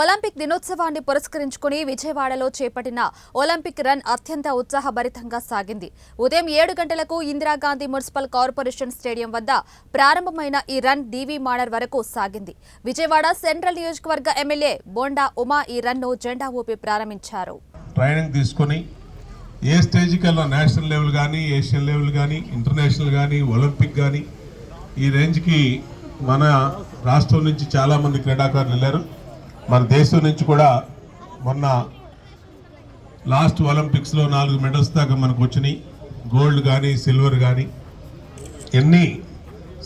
Olympic దినోత్సవాన్ని పురస్కరించుకుని విజయవాడలో చేపట్టిన ఒలింపిక్ రన్ అత్యంత ఉత్సాహభరితంగా సాగింది. ఉదయం ఏడు గంటలకు ఇందిరాగాంధీ మున్సిపల్ కార్పొరేషన్ స్టేడియం వద్ద ప్రారంభమైన ఈ రన్ డీవీ మాడర్ వరకు సాగింది. విజయవాడ సెంట్రల్ నియోజకవర్గ ఎమ్మెల్యే బోండా ఉమా ఈ రన్ను జెండా ఊపి ప్రారంభించారు. ట్రైనింగ్ తీసుకొని ఏ స్టేజ్కి వెళ్ళినా నేషనల్ లెవెల్ కానీ ఏషియన్ లెవెల్ కానీ ఇంటర్నేషనల్ కానీ ఒలింపిక్ కానీ ఈ రేంజ్కి మన రాష్ట్రం నుంచి చాలామంది క్రీడాకారులు వెళ్ళారు. మన దేశం నుంచి కూడా మొన్న లాస్ట్ ఒలింపిక్స్లో నాలుగు మెడల్స్ దాకా మనకు వచ్చినాయి. గోల్డ్ కానీ సిల్వర్ కానీ ఎన్ని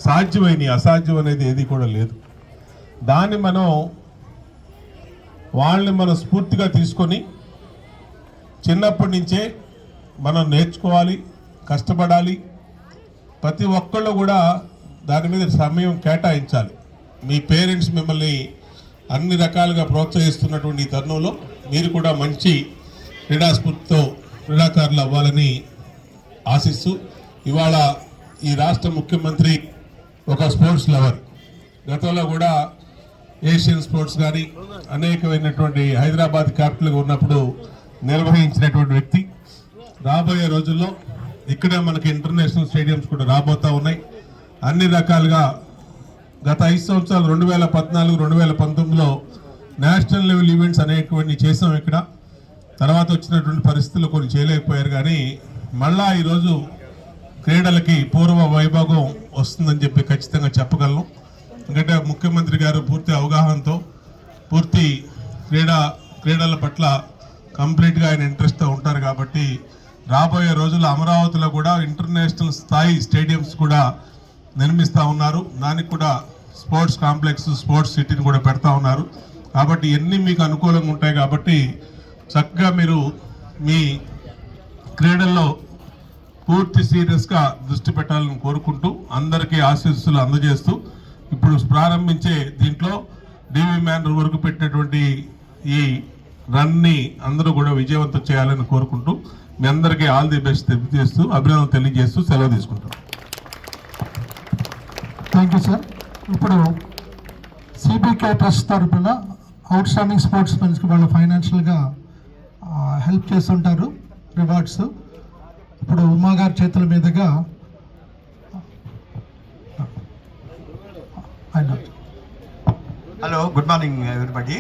సాధ్యమైనవి అసాధ్యం అనేది ఏది కూడా లేదు. దాన్ని మనం వాళ్ళని మనం స్ఫూర్తిగా తీసుకొని చిన్నప్పటి నుంచే మనం నేర్చుకోవాలి కష్టపడాలి. ప్రతి ఒక్కళ్ళు కూడా దాని మీద సమయం కేటాయించాలి. మీ పేరెంట్స్ మిమ్మల్ని అన్ని రకాలుగా ప్రోత్సహిస్తున్నటువంటి ఈ తరుణంలో మీరు కూడా మంచి క్రీడాస్ఫూర్తితో క్రీడాకారులు అవ్వాలని ఆశిస్తూ ఇవాళ ఈ రాష్ట్ర ముఖ్యమంత్రి ఒక స్పోర్ట్స్ లవర్. గతంలో కూడా ఏషియన్ స్పోర్ట్స్ కానీ అనేకమైనటువంటి హైదరాబాద్ క్యాపిటల్గా ఉన్నప్పుడు నిర్వహించినటువంటి వ్యక్తి. రాబోయే రోజుల్లో ఇక్కడే మనకి ఇంటర్నేషనల్ స్టేడియంస్ కూడా రాబోతా ఉన్నాయి. అన్ని రకాలుగా గత ఐదు సంవత్సరాలు రెండు వేల పద్నాలుగు రెండు వేల పంతొమ్మిదిలో నేషనల్ లెవెల్ ఈవెంట్స్ అనేటువంటి చేసాం ఇక్కడ. తర్వాత వచ్చినటువంటి పరిస్థితులు కొన్ని చేయలేకపోయారు కానీ మళ్ళా ఈరోజు క్రీడలకి పూర్వ వైభాగం వస్తుందని చెప్పి ఖచ్చితంగా చెప్పగలను. ఎందుకంటే ముఖ్యమంత్రి గారు పూర్తి అవగాహనతో పూర్తి క్రీడా క్రీడల పట్ల కంప్లీట్గా ఆయన ఇంట్రెస్ట్తో ఉంటారు కాబట్టి రాబోయే రోజుల్లో అమరావతిలో కూడా ఇంటర్నేషనల్ స్థాయి స్టేడియంస్ కూడా నిర్మిస్తూ ఉన్నారు. దానికి కూడా స్పోర్ట్స్ కాంప్లెక్స్ స్పోర్ట్స్ సిటీని కూడా పెడతా ఉన్నారు. కాబట్టి ఎన్ని మీకు అనుకూలంగా ఉంటాయి కాబట్టి చక్కగా మీరు మీ క్రీడల్లో పూర్తి సీరియస్గా దృష్టి పెట్టాలని కోరుకుంటూ అందరికీ ఆశీస్సులు అందజేస్తూ ఇప్పుడు ప్రారంభించే దీంట్లో డివి మ్యాన్ వరకు పెట్టినటువంటి ఈ రన్ని అందరూ కూడా విజయవంతం చేయాలని కోరుకుంటూ మీ అందరికీ ఆల్ ది బెస్ట్ తెలియజేస్తూ అభినందన తెలియజేస్తూ సెలవు తీసుకుంటాం థ్యాంక్ యూ సార్ ఇప్పుడు సిబికే ట్రస్ట్ తరఫున అవుట్ స్టాండింగ్ స్పోర్ట్స్ మెన్స్కి వాళ్ళు ఫైనాన్షియల్గా హెల్ప్ చేస్తుంటారు రివార్డ్స్ ఇప్పుడు ఉమా గారి చేతుల మీదుగా హలో గుడ్ మార్నింగ్ ఎవరిబడి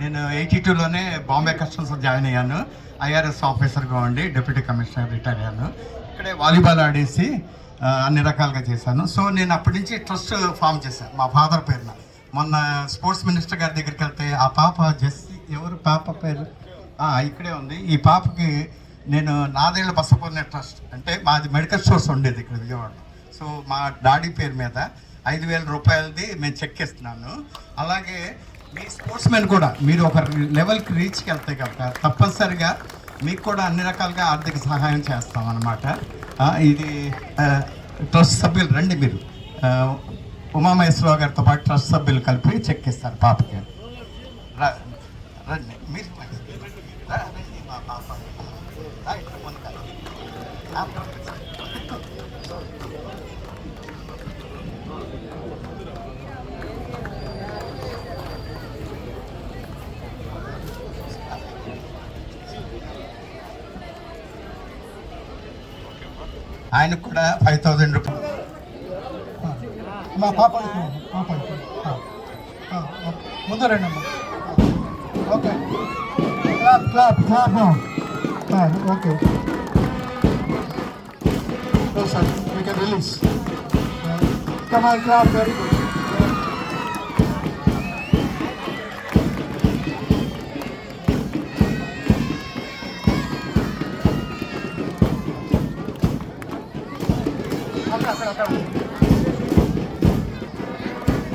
నేను ఎయిటీ టూలోనే బాంబే కస్టమ్స్లో జాయిన్ అయ్యాను. ఐఆర్ఎస్ ఆఫీసర్గా ఉండి డిప్యూటీ కమిషనర్ రిటైర్ అయ్యాను. ఇక్కడే వాలీబాల్ ఆడేసి అన్ని రకాలుగా చేశాను. సో నేను అప్పటి నుంచి ట్రస్ట్ ఫామ్ చేశాను. మా ఫాదర్ పేరున. మొన్న స్పోర్ట్స్ మినిస్టర్ గారి దగ్గరికి వెళ్తే ఆ పాప జెస్సీ ఎవరు పాప పేరు? ఇక్కడే ఉంది. ఈ పాపకి నేను నాదేళ్ళ బసపూర్ణ ట్రస్ట్. అంటే మాది మెడికల్ స్టోర్స్ ఉండేది ఇక్కడ విజయవాడలో. సో మా డాడీ పేరు మీద ఐదు వేల రూపాయలది మేము చెక్ ఇస్తున్నాను అలాగే మీ స్పోర్ట్స్ మెన్ కూడా మీరు ఒక లెవెల్కి రీచ్కి వెళ్తే కనుక తప్పనిసరిగా మీకు కూడా అన్ని రకాలుగా ఆర్థిక సహాయం చేస్తాం అన్నమాట ఇది ట్రస్ట్ సభ్యులు రండి మీరు. ఉమామహేశ్వరరావు గారితో పాటు ట్రస్ట్ సభ్యులు కలిపి చెక్ ఇస్తారు పాపకి. రండి. మీరు రండి. మా పాప రా, ఇక్కడ ముందుకు రా. ఆ, ఆయనకు కూడా ఫైవ్ థౌజండ్ రూపాయలు మా పాప పాప ఓకే. ముందు రండి అమ్మా. Okay. Clap clap clap okay. Sir. You can release Kamal clap very good espera, espera.